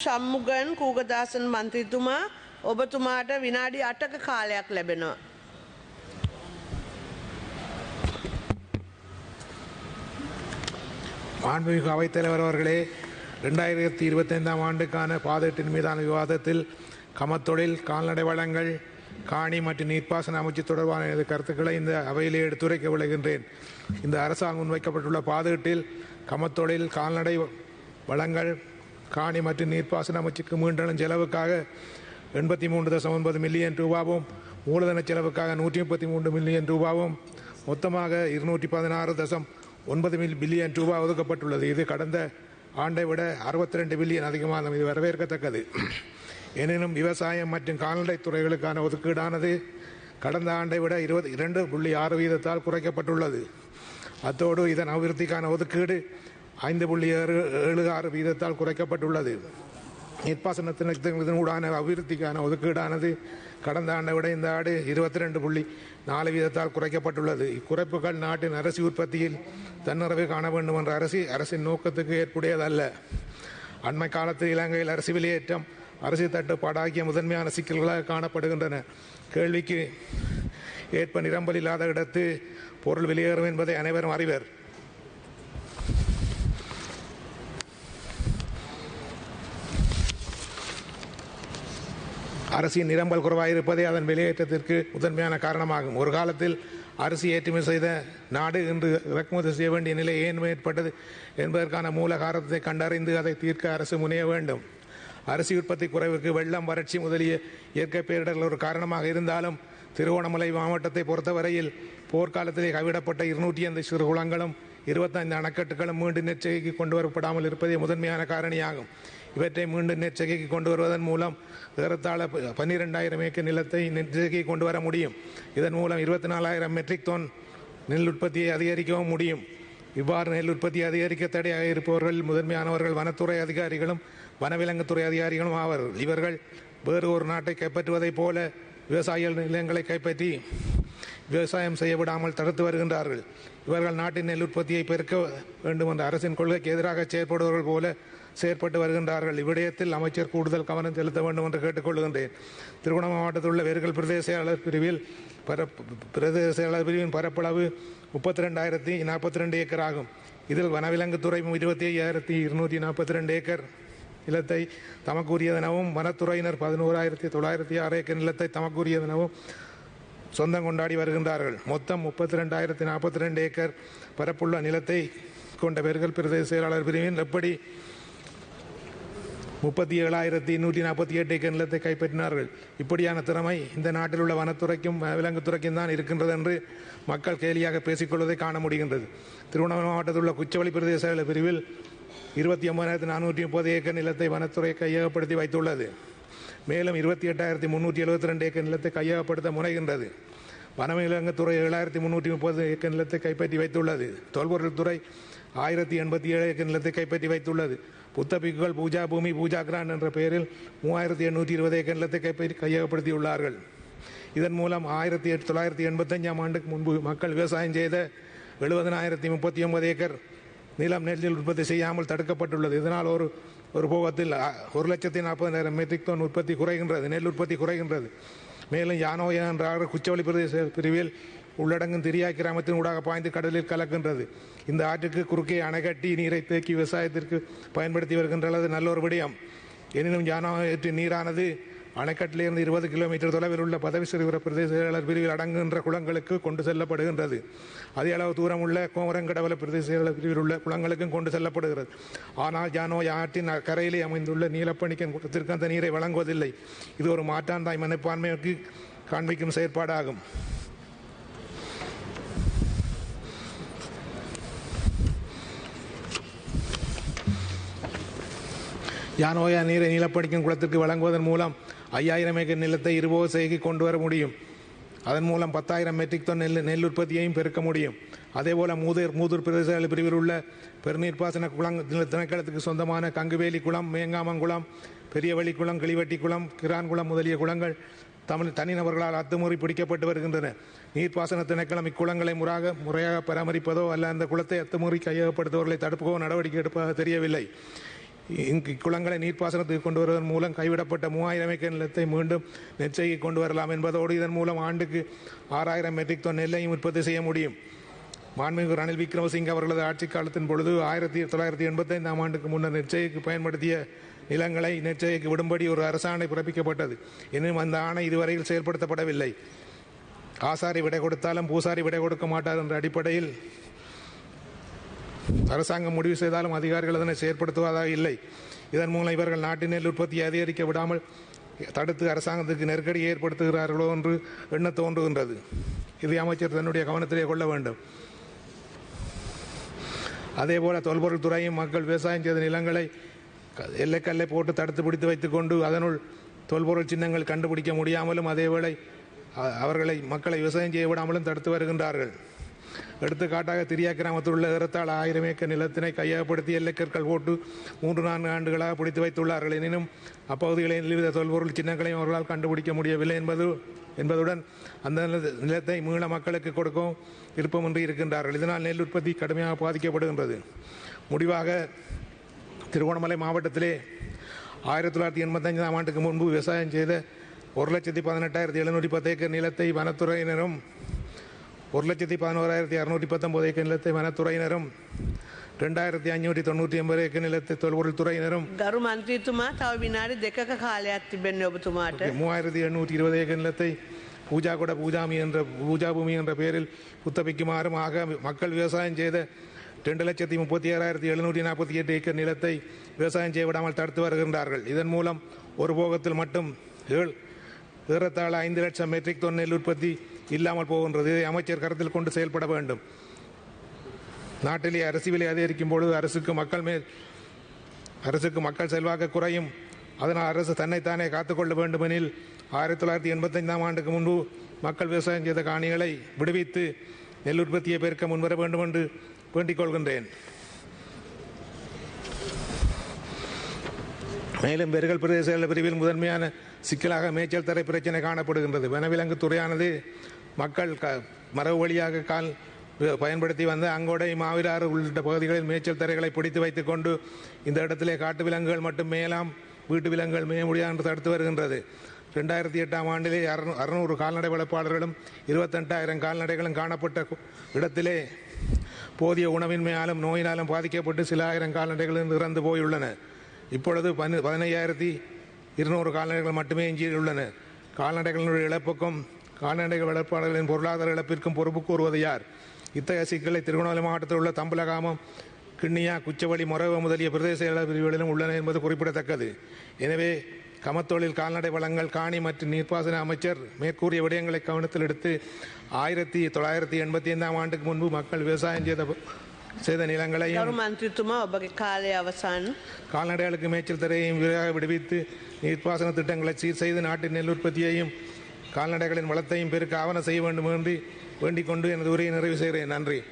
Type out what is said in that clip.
ශම්මුගන් කූගදාසන් මන්ත්‍රීතුමා ඔබතුමාට විනාඩි අටක කාලයක් ලැබෙනවා. மாண்புமிகு அவைத்தலைவர் அவர்களே ரெண்டாயிரத்தி இருபத்தைந்தாம் ஆண்டுக்கான பாதத்தின் மீதான விவாதத்தில் கமத்தொழில் கால்நடை வளங்கள் காணி மற்றும் நீர்ப்பாசன அமைச்சு தொடர்பான எனது கருத்துக்களை இந்த அவையிலே எடுத்துரைக்க விளைகின்றேன் இந்த அரசால் முன்வைக்கப்பட்டுள்ள பாதகத்தில் கமத்தொழில் கால்நடை வளங்கள் காணி மற்றும் நீர்ப்பாசன அமைச்சுக்கு மீண்டும் செலவுக்காக எண்பத்தி மூன்று தசம் ஒன்பது மில்லியன் ரூபாவும் மூலதன செலவுக்காக நூற்றி முப்பத்தி மூன்று மில்லியன் ரூபாவும் மொத்தமாக இருநூற்றி பதினாறு தசம் ஒன்பது மில் பில்லியன் ரூபாய் ஒதுக்கப்பட்டுள்ளது. இது கடந்த ஆண்டை விட அறுபத்தி ரெண்டு பில்லியன் அதிகமானது. இது வரவேற்கத்தக்கது. எனினும் விவசாயம் மற்றும் கால்நடை துறைகளுக்கான ஒதுக்கீடானது கடந்த ஆண்டை விட இருபது இரண்டு புள்ளி ஆறு வீதத்தால் குறைக்கப்பட்டுள்ளது. அத்தோடு இதன் அபிவிருத்திக்கான ஒதுக்கீடு ஐந்து புள்ளி ஏழு ஏழு ஆறு வீதத்தால் குறைக்கப்பட்டுள்ளது. நீர்ப்பாசனத்தினூடான அபிவிருத்திக்கான ஒதுக்கீடானது கடந்த ஆண்டை விட இந்த ஆண்டு இருபத்தி ரெண்டு புள்ளி நாலு வீதத்தால் குறைக்கப்பட்டுள்ளது. இக்குறைப்புகள் நாட்டின் அரசு உற்பத்தியில் தன்னிறைவு காண வேண்டும் என்ற அரசி அரசின் நோக்கத்துக்கு ஏற்புடையதல்ல. அண்மை காலத்தில் இலங்கையில் அரசு வெளியேற்றம் அரசு தட்டுப்பாடு ஆகிய முதன்மையான சிக்கல்களாக காணப்படுகின்றன. கேள்விக்கு ஏற்ப நிரம்பல் இல்லாத இடத்து பொருள் வெளியேறும் என்பதை அனைவரும் அறிவர். அரிசியின் நிரம்பல் குறைவாக இருப்பதே அதன் வெளியேற்றத்திற்கு முதன்மையான காரணமாகும். ஒரு காலத்தில் அரிசி ஏற்றுமதி செய்த நாடு இன்று இறக்குமதி செய்ய வேண்டிய நிலை ஏன் ஏற்பட்டது என்பதற்கான மூல காரணத்தை கண்டறிந்து அதை தீர்க்க அரசு முனைய வேண்டும். அரிசி உற்பத்தி குறைவுக்கு வெள்ளம் வறட்சி முதலிய இயற்கை பேரிடர்கள் ஒரு காரணமாக இருந்தாலும் திருவோணமலை மாவட்டத்தை பொறுத்தவரையில் போர்க்காலத்திலே கைவிடப்பட்ட இருநூற்றி ஐந்து சிறு குளங்களும் இருபத்தைந்து அணைக்கட்டுகளும் மீண்டும் நெச்சரிக்கை கொண்டு வரப்படாமல் இருப்பதே முதன்மையான காரணியாகும். இவற்றை மீண்டும் நெச்சகைக்கு கொண்டு வருவதன் மூலம் ஏறத்தாழ பன்னிரெண்டாயிரம் ஏக்கர் நிலத்தை நெச்சகைக்கு கொண்டு வர முடியும். இதன் மூலம் இருபத்தி நாலாயிரம் மெட்ரிக் டன் நெல் உற்பத்தியை அதிகரிக்கவும் முடியும். இவ்வாறு நெல் உற்பத்தி அதிகரிக்க தடையாக இருப்பவர்கள் முதன்மையானவர்கள் வனத்துறை அதிகாரிகளும் வனவிலங்குத்துறை அதிகாரிகளும் ஆவர் இவர்கள் வேறு ஒரு நாட்டை கைப்பற்றுவதைப் போல விவசாயிகள் நிலங்களை கைப்பற்றி விவசாயம் செய்ய விடாமல் தடுத்து வருகின்றார்கள். இவர்கள் நாட்டின் நெல் உற்பத்தியை பெருக்க வேண்டும் என்ற அரசின் கொள்கைக்கு எதிராக செயற்படுபவர்கள் போல செயற்பட்டு வருகின்றார்கள். இவ்விடயத்தில் அமைச்சர் கூடுதல் கவனம் செலுத்த வேண்டும் என்று கேட்டுக்கொள்கின்றேன். திருவண்ணாமலை மாவட்டத்தில் உள்ள வேர்கள் பிரதேச செயலாளர் பிரிவில் பரப் பிரதேச செயலாளர் பிரிவின் பரப்பளவு முப்பத்தி ரெண்டாயிரத்தி நாற்பத்தி ரெண்டு ஏக்கர் ஆகும். இதில் வனவிலங்குத்துறை இருபத்தி ஐயாயிரத்தி இருநூற்றி நாற்பத்தி ரெண்டு ஏக்கர் நிலத்தை தமக்குரியதெனவும் வனத்துறையினர் பதினோராயிரத்தி தொள்ளாயிரத்தி ஆறு ஏக்கர் நிலத்தை தமக்குரியதெனவும் சொந்தம் கொண்டாடி வருகின்றார்கள். மொத்தம் முப்பத்தி ரெண்டாயிரத்தி நாற்பத்தி ரெண்டு ஏக்கர் பரப்புள்ள நிலத்தை கொண்ட பெருகல் பிரதேச செயலாளர் பிரிவின் எப்படி முப்பத்தி ஏழாயிரத்தி நூற்றி நாற்பத்தி எட்டு ஏக்கர் நிலத்தை கைப்பற்றினார்கள்? இப்படியான திறமை இந்த நாட்டில் உள்ள வனத்துறைக்கும் விலங்குத்துறைக்கும் தான் இருக்கின்றது என்று மக்கள் கேலியாக பேசிக்கொள்வதை காண முடிகின்றது. திருவண்ணாமலை மாவட்டத்தில் உள்ள குச்சவெளி பிரதேச செயலாளர் பிரிவில் இருபத்தி ஒன்பதாயிரத்தி நானூற்றி முப்பது ஏக்கர் நிலத்தை வனத்துறை கையகப்படுத்தி வைத்துள்ளது. மேலும் இருபத்தி எட்டாயிரத்தி முன்னூற்றி எழுபத்தி ரெண்டு ஏக்கர் நிலத்தை கையகப்படுத்த முனைகின்றது. வனவிலங்குத்துறை ஏழாயிரத்தி முன்னூற்றி முப்பது ஏக்கர் நிலத்தை கைப்பற்றி வைத்துள்ளது. தொல்பொருள் துறை ஆயிரத்தி எண்பத்தி ஏழு ஏக்கர் நிலத்தை கைப்பற்றி வைத்துள்ளது. புத்தபிக்குகள் பூஜா பூமி பூஜா கிராண்ட் என்ற பெயரில் மூவாயிரத்தி எண்ணூற்றி இருபது ஏக்கர் நிலத்தை கைப்பற்றி கையகப்படுத்தியுள்ளார்கள். இதன் மூலம் ஆயிரத்தி எட்டு தொள்ளாயிரத்தி எண்பத்தஞ்சாம் ஆண்டுக்கு முன்பு மக்கள் விவசாயம் செய்த எழுபதனாயிரத்தி முப்பத்தி ஒன்பது ஏக்கர் நிலம் நெல்லில் உற்பத்தி செய்யாமல் தடுக்கப்பட்டுள்ளது. இதனால் ஒரு ஒரு போகத்தில் ஒரு லட்சத்தி நாற்பதாயிரம் மெட்ரிக் டன் உற்பத்தி குறைகின்றது நெல் உற்பத்தி குறைகின்றது. மேலும் யானோயா என்ற குச்சவெளி பிரதேச பிரிவில் உள்ளடங்கும் திரியா கிராமத்தின் ஊடாக பாய்ந்து கடலில் கலக்கின்றது. இந்த ஆற்றுக்கு குறுக்கே அணைகட்டி நீரை தேக்கி விவசாயத்திற்கு பயன்படுத்தி வருகின்றது நல்ல ஒரு விடயம். எனினும் யானோயற்றின் நீரானது அணைக்கட்டிலிருந்து இருபது கிலோமீட்டர் தொலைவில் உள்ள பதவி சிறுவர பிரதேச செயலாளர் பிரிவில் அடங்குகின்ற குளங்களுக்கு கொண்டு செல்லப்படுகின்றது. அதே அளவு தூரம் உள்ள கோமரங்கடவல பிரதேச செயலாளர் பிரிவில் உள்ள குளங்களுக்கும் கொண்டு செல்லப்படுகிறது. ஆனால் ஜானோ ஆற்றின் கரையிலே அமைந்துள்ள நீலப்பணிக்கன் குளத்திற்கு அந்த நீரை வழங்குவதில்லை. இது ஒரு மாற்றாந்தாய் மனப்பான்மைக்கு காண்பிக்கும் செயற்பாடாகும். யானோயா நீரை நீலப்படிக்கும் குளத்திற்கு வழங்குவதன் மூலம் ஐயாயிரம் ஏக்கர் நிலத்தை இருபது செய்கி கொண்டு வர முடியும். அதன் மூலம் பத்தாயிரம் மெட்ரிக் டன் நெல் நெல் உற்பத்தியையும் பெருக்க முடியும். அதேபோல மூதூர் மூதூர் பிரதேச பிரிவில் உள்ள பெருநீர்ப்பாசன குளம் திணைக்களத்துக்கு சொந்தமான கங்குவேலி குளம் மேங்காமங்குளம் பெரியவழி குளம் கிளிவட்டி குளம் கிரான்குளம் முதலிய குளங்கள் தமிழ் தனிநபர்களால் அத்துமுறை பிடிக்கப்பட்டு வருகின்றன. நீர்ப்பாசன திணைக்களம் இக்குளங்களை முறாக முறையாக பராமரிப்பதோ அல்ல அந்த குளத்தை அத்துமுறை கையகப்படுத்துபவர்களை தடுப்பதோ நடவடிக்கை எடுப்பதாக தெரியவில்லை. இங்கு இக்குளங்களை நீர்ப்பாசனத்துக்கு கொண்டு வருவதன் மூலம் கைவிடப்பட்ட மூவாயிரம் ஏக்கர் நிலத்தை மீண்டும் நெச்சைக்கு கொண்டு வரலாம் என்பதோடு இதன் மூலம் ஆண்டுக்கு ஆறாயிரம் மெட்ரிக் டன் நெல்லையும் உற்பத்தி செய்ய முடியும். மாண்புமிகு ரணில் விக்ரமசிங்க அவர்களது ஆட்சி காலத்தின் பொழுது ஆயிரத்தி தொள்ளாயிரத்தி எண்பத்தைந்தாம் ஆண்டுக்கு முன்னர் நெச்சைக்கு பயன்படுத்திய நிலங்களை நெச்சைக்கு விடும்படி ஒரு அரசாணை பிறப்பிக்கப்பட்டது. எனினும் அந்த ஆணை இதுவரையில் செயல்படுத்தப்படவில்லை. ஆசாரி விடை கொடுத்தாலும் பூசாரி விடை கொடுக்க மாட்டார் என்ற அடிப்படையில் அரசாங்கம் முடிவு செய்தாலும் அதிகாரிகள் அதனை செயற்படுத்துவதாக இல்லை. இதன் மூலம் இவர்கள் நாட்டின் நெல் உற்பத்தியை அதிகரிக்க விடாமல் தடுத்து அரசாங்கத்துக்கு நெருக்கடி ஏற்படுத்துகிறார்களோ என்று எண்ண தோன்றுகின்றது. இதை அமைச்சர் தன்னுடைய கவனத்திலே கொள்ள வேண்டும். அதேபோல தொல்பொருள் துறையும் மக்கள் விவசாயம் செய்த நிலங்களை க- எல்லைக்கல்லை போட்டு தடுத்து பிடித்து வைத்துக்கொண்டு அதனுள் தொல்பொருள் சின்னங்கள் கண்டுபிடிக்க முடியாமலும் அதேவேளை அவர்களை மக்களை விவசாயம் செய்ய விடாமலும் தடுத்து வருகின்றார்கள். எடுத்துக்காட்டாக திரியா கிராமத்தில் உள்ள ஏறத்தாழ ஆயிரம் ஏக்கர் நிலத்தினை கையகப்படுத்தி எல்லைக்கற்கள் போட்டு மூன்று நான்கு ஆண்டுகளாக பிடித்து வைத்துள்ளார்கள். எனினும் அப்பகுதிகளில் நிலவித தொல்பொருள் சின்னங்களையும் அவர்களால் கண்டுபிடிக்க முடியவில்லை என்பது என்பதுடன் அந்த நில- நிலத்தை மீள மக்களுக்கு கொடுக்கும் விருப்பமின்றி இருக்கின்றார்கள். இதனால் நெல் உற்பத்தி கடுமையாக பாதிக்கப்படுகின்றது. முடிவாக திருகோணமலை மாவட்டத்திலே ஆயிரத்தி தொள்ளாயிரத்தி எண்பத்தஞ்சாம் ஆண்டுக்கு முன்பு விவசாயம் செய்த ஒரு லட்சத்தி பதினெட்டாயிரத்தி எழுநூற்றி பத்து ஏக்கர் நிலத்தை வனத்துறையினரும் ஒரு லட்சத்தி பதினோராயிரத்தி அறுநூற்றி பத்தொன்பது ஏக்கர் நிலத்தை வனத்துறையினரும் ரெண்டாயிரத்தி ஐநூற்றி தொண்ணூற்றி எண்பது ஏக்கர் நிலத்தை தொல்பொருள் துறையினரும் ගරු මන්ත්‍රීතුමා තව විනාඩි දෙකක කාලයක් තිබෙන්නේ ඔබතුමාට. மூவாயிரத்தி எண்ணூற்றி இருபது ஏக்கர் நிலத்தை பூஜா கூட பூஜாமி என்ற பூஜா பூமி என்ற பெயரில் புத்தபிக்குமாறும் ஆக மக்கள் விவசாயம் செய்த ரெண்டு லட்சத்தி முப்பத்தி ஏழாயிரத்தி எழுநூற்றி நாற்பத்தி எட்டு ஏக்கர் நிலத்தை விவசாயம் செய்ய விடாமல் தடுத்து வருகின்றார்கள் இதன் மூலம் ஒரு போகத்தில் மட்டும் ஏழு ஏறத்தாழ ஐந்து லட்சம் மெட்ரிக் டன் நெல் உற்பத்தி இல்லாமல் போகின்றது. அமைச்சர் கருத்தில் கொண்டு செயல்பட வேண்டும். நாட்டிலே அரசு விலை அதிகரிக்கும் பொழுது அரசுக்கு மக்கள் மேல் அரசுக்கு மக்கள் செல்வாக்கு குறையும். அதனால் அரசு தன்னைத்தானே காத்துக்கொள்ள வேண்டுமெனில் ஆயிரத்தி தொள்ளாயிரத்தி எண்பத்தைந்தாம் ஆண்டுக்கு முன்பு மக்கள் விவசாயம் செய்த காணிகளை விடுவித்து நெல் உற்பத்தியை பெருக்க முன்வர வேண்டும் என்று வேண்டிக் கொள்கின்றேன். மேலும் வெறுகல் பிரதேச பிரிவில் முதன்மையான சிக்கலாக மேய்ச்சல் தரை பிரச்சனை காணப்படுகின்றது. வனவிலங்கு துறையானது மக்கள் க மரபு வழியாக கால் பயன்படுத்தி வந்த அங்கோடை மாவிலாறு உள்ளிட்ட பகுதிகளில் மேய்ச்சல் தரைகளை பிடித்து வைத்துக் கொண்டு இந்த இடத்திலே காட்டு விலங்குகள் மட்டும் மேலாம் வீட்டு விலங்குகள் மேய முடியாது என்று தடுத்து வருகின்றது. ரெண்டாயிரத்தி எட்டாம் ஆண்டிலே அறுநூ அறுநூறு கால்நடை வளர்ப்பாளர்களும் இருபத்தெட்டாயிரம் கால்நடைகளும் காணப்பட்ட இடத்திலே போதிய உணவின்மையாலும் நோயினாலும் பாதிக்கப்பட்டு சில ஆயிரம் கால்நடைகளும் இறந்து போயுள்ளன. இப்பொழுது பனி பதினையாயிரத்தி இருநூறு கால்நடைகள் மட்டுமே எஞ்சியுள்ளன கால்நடைகளினுடைய இழப்புக்கும் கால்நடை வளர்ப்பாளர்களின் பொருளாதார இழப்பிற்கும் பொறுப்பு கூறுவது யார்? இத்தகைய சிக்கலை திருவண்ணாமலை மாவட்டத்தில் உள்ள தம்பலகாமம் கிண்ணியா குச்சவழி மொரவ முதலிய பிரதேச பிரிவுகளிலும் உள்ளன என்பது குறிப்பிடத்தக்கது. எனவே கமத்தொழில் கால்நடை வளங்கள் காணி மற்றும் நீர்ப்பாசன அமைச்சர் மேற்கூறிய விடயங்களை கவனத்தில் எடுத்து ஆயிரத்தி தொள்ளாயிரத்தி எண்பத்தி ஐந்தாம் ஆண்டுக்கு முன்பு மக்கள் விவசாயம் செய்த செய்த நிலங்களையும் கால்நடைகளுக்கு மேய்ச்சல் தரையையும் விரைவாக விடுவித்து நீர்ப்பாசன திட்டங்களை சீர் செய்து நாட்டின் நெல் உற்பத்தியையும் கால்நடைகளின் வளத்தையும் பெருக்க ஆவண செய்ய வேண்டும் என்று வேண்டிக் கொண்டு எனது உரையை நிறைவு செய்கிறேன். நன்றி.